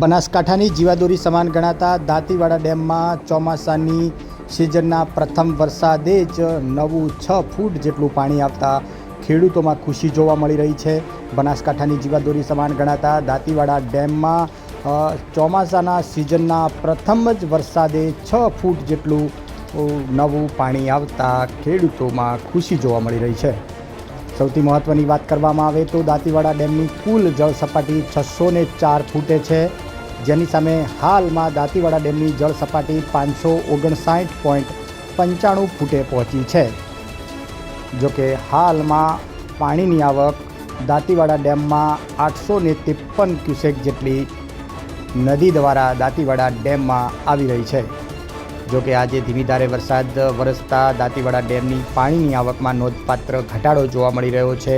બનાસકાંઠાની જીવાદોરી સમાન ગણાતા દાંતીવાડા ડેમમાં ચોમાસાની સિઝનના પ્રથમ વરસાદે જ નવું છ ફૂટ જેટલું પાણી આવતા ખેડૂતોમાં ખુશી જોવા મળી રહી છે. બનાસકાંઠાની જીવાદોરી સમાન ગણાતા દાંતીવાડા ડેમમાં ચોમાસાના સિઝનના પ્રથમ જ વરસાદે છ ફૂટ જેટલું નવું પાણી આવતા ખેડૂતોમાં ખુશી જોવા મળી રહી છે. સૌથી મહત્ત્વની વાત કરવામાં આવે તો દાંતીવાડા ડેમની કુલ જળ સપાટી છસો ને ચાર ફૂટે છે. જેની સામે હાલમાં દાંતીવાડા ડેમની જળ સપાટી પાંચસો ઓગણસાઠ પોઈન્ટ પંચાણું ફૂટે પહોંચી છે. જોકે હાલમાં પાણીની આવક દાંતીવાડા ડેમમાં આઠસો ને ત્રેપન ક્યુસેક જેટલી નદી દ્વારા દાંતીવાડા ડેમમાં આવી રહી છે. જોકે આજે ધીમી ધારે વરસાદ વરસતા દાંતીવાડા ડેમની પાણીની આવકમાં નોંધપાત્ર ઘટાડો જોવા મળી રહ્યો છે.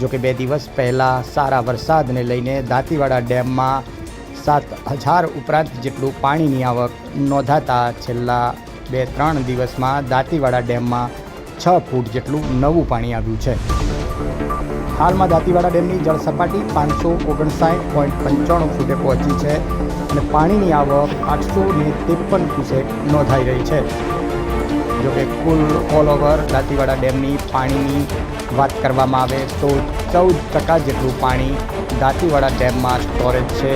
જોકે બે દિવસ પહેલાં સારા વરસાદને લઈને દાંતીવાડા ડેમમાં સાત હજાર ઉપરાંત જેટલું પાણીની આવક નોંધાતા છેલ્લા બે ત્રણ દિવસમાં દાંતીવાડા ડેમમાં છ ફૂટ જેટલું નવું પાણી આવ્યું છે. હાલમાં દાંતીવાડા ડેમની જળ સપાટી પાંચસો ઓગણસાઠ પોઈન્ટ પંચાણું ફૂટે પહોંચી છે અને પાણીની આવક આઠસો ને ત્રેપન ક્યુસેક નોંધાઈ રહી છે. જોકે કુલ ઓલ ઓવર દાંતીવાડા ડેમની પાણીની વાત કરવામાં આવે તો ચૌદ ટકા જેટલું પાણી દાંતીવાડા ડેમમાં સ્ટોરેજ છે.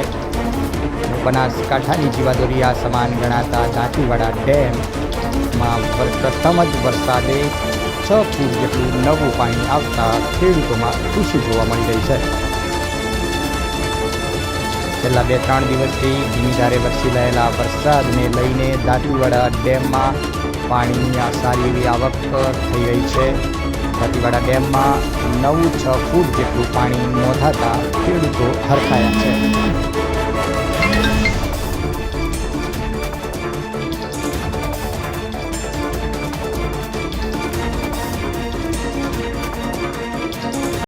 બનાસકાંઠાની જીવાદોરી આ સમાન ગણાતા દાંતીવાડા ડેમમાં પ્રથમ જ વરસાદે છ ફૂટ જેટલું નવું પાણી આવતા ખેડૂતોમાં ખુશી જોવા મળી રહી છે. છેલ્લા બે ત્રણ દિવસથી ધીમીધારે વરસી રહેલા વરસાદને લઈને દાંતીવાડા ડેમમાં પાણીની સારી એવી આવક થઈ રહી છે. દાંતીવાડા ડેમમાં નવું છ ફૂટ જેટલું પાણી નોંધાતા ખેડૂતો હરખાયા છે.